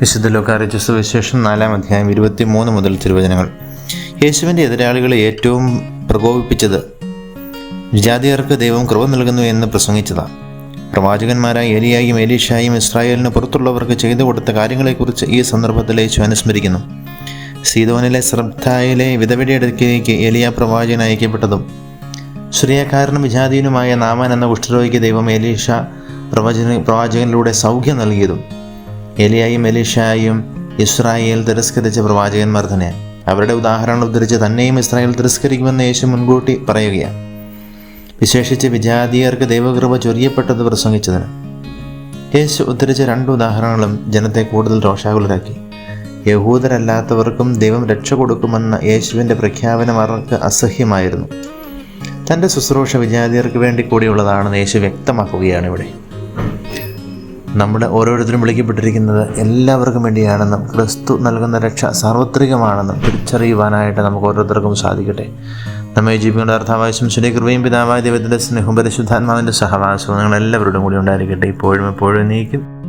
വിശുദ്ധ ലോകാരജസ്വ സുവിശേഷം നാലാം അധ്യായം ഇരുപത്തി മൂന്ന് മുതൽ തിരുവചനങ്ങൾ. യേശുവിന്റെ എതിരാളികളെ ഏറ്റവും പ്രകോപിപ്പിച്ചത് ജാതിയർക്ക് ദൈവം കൃപ നൽകുന്നു എന്ന് പ്രസംഗിച്ചതാണ് പ്രവാചകന്മാരായ എലിയായും എലീഷായും ഇസ്രായേലിന് പുറത്തുള്ളവർക്ക് ചെയ്തു കൊടുത്ത കാര്യങ്ങളെക്കുറിച്ച് ഈ സന്ദർഭത്തിൽ യേശു അനുസ്മരിക്കുന്നു. സീതോനിലെ ശ്രദ്ധായിലെ അടുക്കിലേക്ക് എലിയ പ്രവാചകൻ അയക്കപ്പെട്ടതും ശ്രീയക്കാരനും വിജാതീനുമായ നാമൻ എന്ന കുഷ്ഠരോഗിക്ക് ദൈവം എലീഷ പ്രവചന പ്രവാചകനിലൂടെ സൗഖ്യം നൽകിയതും എലിയായും എലീഷായും ഇസ്രായേൽ തിരസ്കരിച്ച പ്രവാചകന്മാർ തന്നെയാണ് അവരുടെ ഉദാഹരണം ഉദ്ധരിച്ച് തന്നെയും ഇസ്രായേൽ തിരസ്കരിക്കുമെന്ന് യേശു മുൻകൂട്ടി പറയുകയാണ്. വിശേഷിച്ച് വിജാതീയർക്ക് ദൈവകൃപ ചൊരിയപ്പെട്ടത് പ്രസംഗിച്ചതിന്. യേശു ഉദ്ധരിച്ച രണ്ട് ഉദാഹരണങ്ങളും ജനത്തെ കൂടുതൽ രോഷാകുലരാക്കി. യഹൂദരല്ലാത്തവർക്കും ദൈവം രക്ഷ കൊടുക്കുമെന്ന യേശുവിന്റെ പ്രഖ്യാപനം അവർക്ക് അസഹ്യമായിരുന്നു. തന്റെ ശുശ്രൂഷ വിജാതീയർക്ക് വേണ്ടി കൂടിയുള്ളതാണെന്ന് യേശു വ്യക്തമാക്കുകയാണ് ഇവിടെ. നമ്മുടെ ഓരോരുത്തരും വിളിക്കപ്പെട്ടിരിക്കുന്നത് എല്ലാവർക്കും വേണ്ടിയാണെന്നും ക്രിസ്തു നൽകുന്ന രക്ഷ സാർവത്രികമാണെന്നും തിരിച്ചറിയുവാനായിട്ട് നമുക്ക് ഓരോരുത്തർക്കും സാധിക്കട്ടെ. നമ്മെ ജീവിക്കേണ്ട അർത്ഥാവാശം ശ്രീ കൃപയും പിതാവായ ദൈവത്തിന്റെ സ്നേഹവും പരിശുദ്ധാത്മാവിന്റെ സഹവാസവും നിങ്ങൾ എല്ലാവരോടും കൂടി ഉണ്ടായിരിക്കട്ടെ. ഇപ്പോഴും എപ്പോഴും നീക്കും.